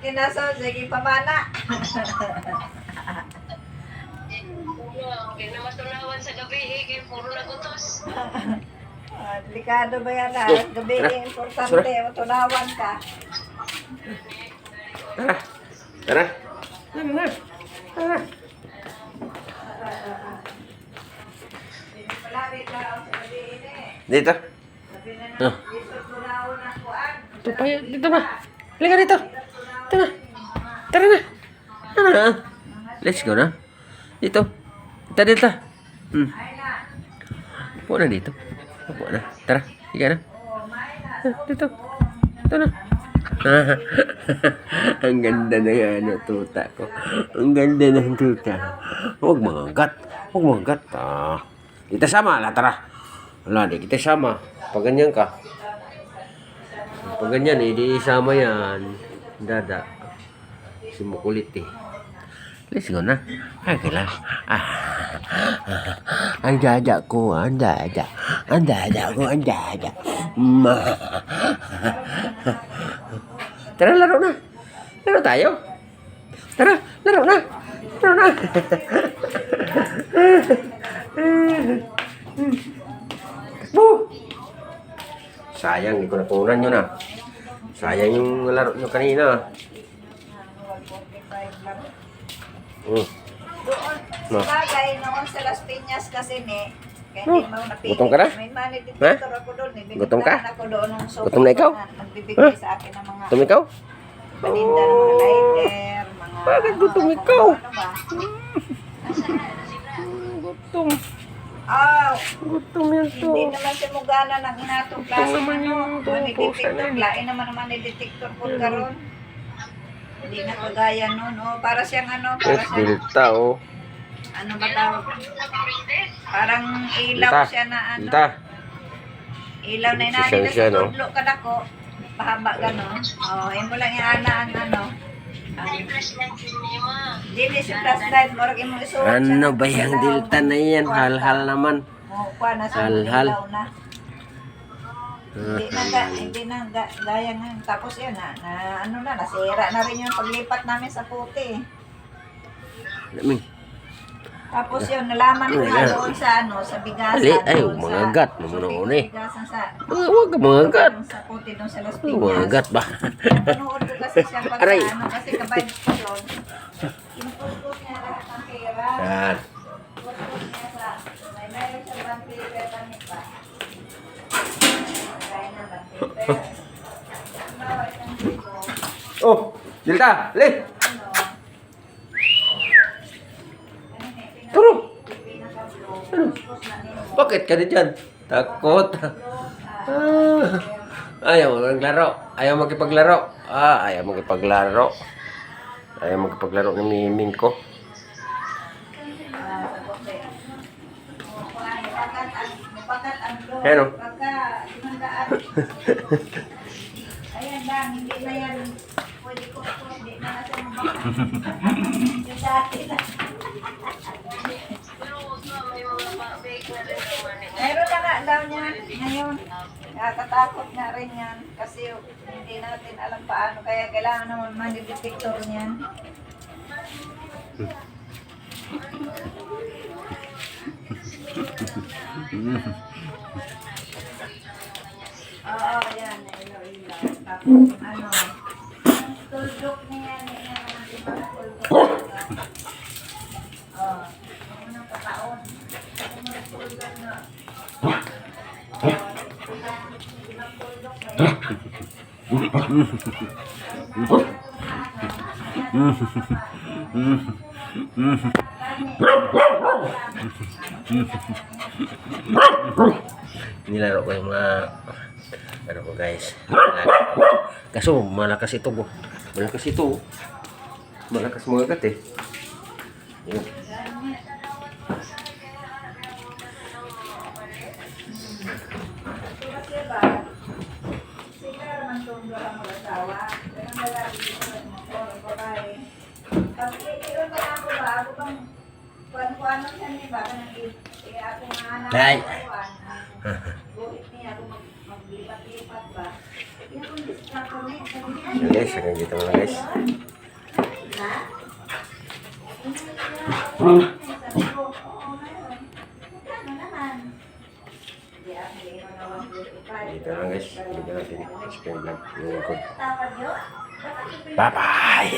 Kinaso, sige pamana. Kaya na matunawan sa gabi eh, kaya puro nagutos. Ah, delikado ba yan ah? Gabi, Tara. importante, matunawan ka. Tara. Tara. Tara na. Tara. Malapit na ako sa gabi eh. Dito. Sabi na Ah. na, isot ko na ako na kuan. Ito pa yun. Dito ba? Halika dito. Na. Tara na. Tara na. Let's go na. Dito. Dito, dito. Hmm. Upo na dito. Upo na. Tara. Higa na. Oh. Ah, Dito. Ito na. Ang ganda ng ano, tuta ko. Ang ganda ng tuta. Huwag mangagat. Huwag mangagat. Ah. Kita sama lah, tara. Wala, di kita sama. Pag ganyan ka. Pag ganyan, eh, di sama yan. Dada. Si makulit eh. Let's go na. Ay, kailan. Ah. Ang dada ko, ang dada. Ang dada ko, ang dada. Ma. Tara, laro na. Laro tayo. Tara, laro na. Laro na. Takbo. Sayang, hindi ko napunan yun ah. Sayang yung laro nyo kanina. Hmm. Doon, No. bagay noon sa Las Piñas kasi ni, kaya Oh, hindi mo napili. gutom ka na? May detector ako doon. Eh. Gutom ka? Ako doon ng sopa Gutom na ikaw? Magbibigay sa akin ng mga Tumikaw? paninda ng mga lighter, mga... Bakit gutom ano, ikaw? Ano ba? Gutom. Oh, Gutom yan to. hindi naman si Mugana ng inatong klase Ito naman ano, yung money tungkol sa detector. nila. Lain naman ang money detector po karon. Hindi na kagaya noon. Oh, para siyang ano, para Yes, siyang, Delta oh. ano ba tawag? Parang ilaw Delta. siya na ano. Delta. Ilaw na inani Sisyan na siya, sa no? tudlo ka dako. Pahaba ganon. Oh, imo lang iana ang ano. Mo siya Ano ba yung. Delta na yan? Hal-hal naman. Oh, kuha na sa Hal-hal. ilaw na. Hindi na, ga, hindi na ga, gaya ngayon. Tapos yun na, na, ano na, nasira na rin yung paglipat namin sa puti. Lamig. Tapos yun, nalaman ko na ay. doon sa ano, sa bigasan. Ali, ay, doon mga sa- gat, naman ako na eh. Bigasan sa, Ah, Huwag ka mga gat. sa puti doon sa Las Huwag mga Piñas. gat ba? Panood ko kasi siya pag Aray. ano, kasi kabay ko yun. Input niya lahat ng pera. Yan. Input niya sa, may meron siya bang paper panit ba? Kaya na bang paper. Halimbawa, isang libo, Oh, Delta, li. ano, ano Turo. nito. Bakit ka dyan? Takot. Ah. Ayaw maglaro. Ayaw makipaglaro. Ah, ayaw makipaglaro. Ayaw makipaglaro ng miming ko. Ah, hindi na yan. Pwede ko po, hindi na na siya mabakat. Yung dati na. Meron na nga daw niya ngayon. Nakakatakot nga rin yan. Kasi hindi natin alam paano. Kaya kailangan naman manidetector niyan. Oo, ano, tuldok niya niya naman yung mga tuldok. Oo. Unang pataon. Unang tuldok na. Na yan. Nilaro ko yung mga ano ko guys. Kaso malakas ito bo. Malakas ito. oh. Malakas mga gat eh. Yun. Pag iyon na ako ba, ako bang kuan-kuan siya ni ba? I- i- ako nga anak Nay. ko, kuan, ang Buhit niya ako mag- maglipat-lipat ba? Yung kung sabi niya, So guys, hanggang dito na lang guys. Sabi ko, oo. Magkano naman? Hindi, ah, hindi na 145. Dito na lang guys. Ko natin explain vlog. Yung? Bye-bye!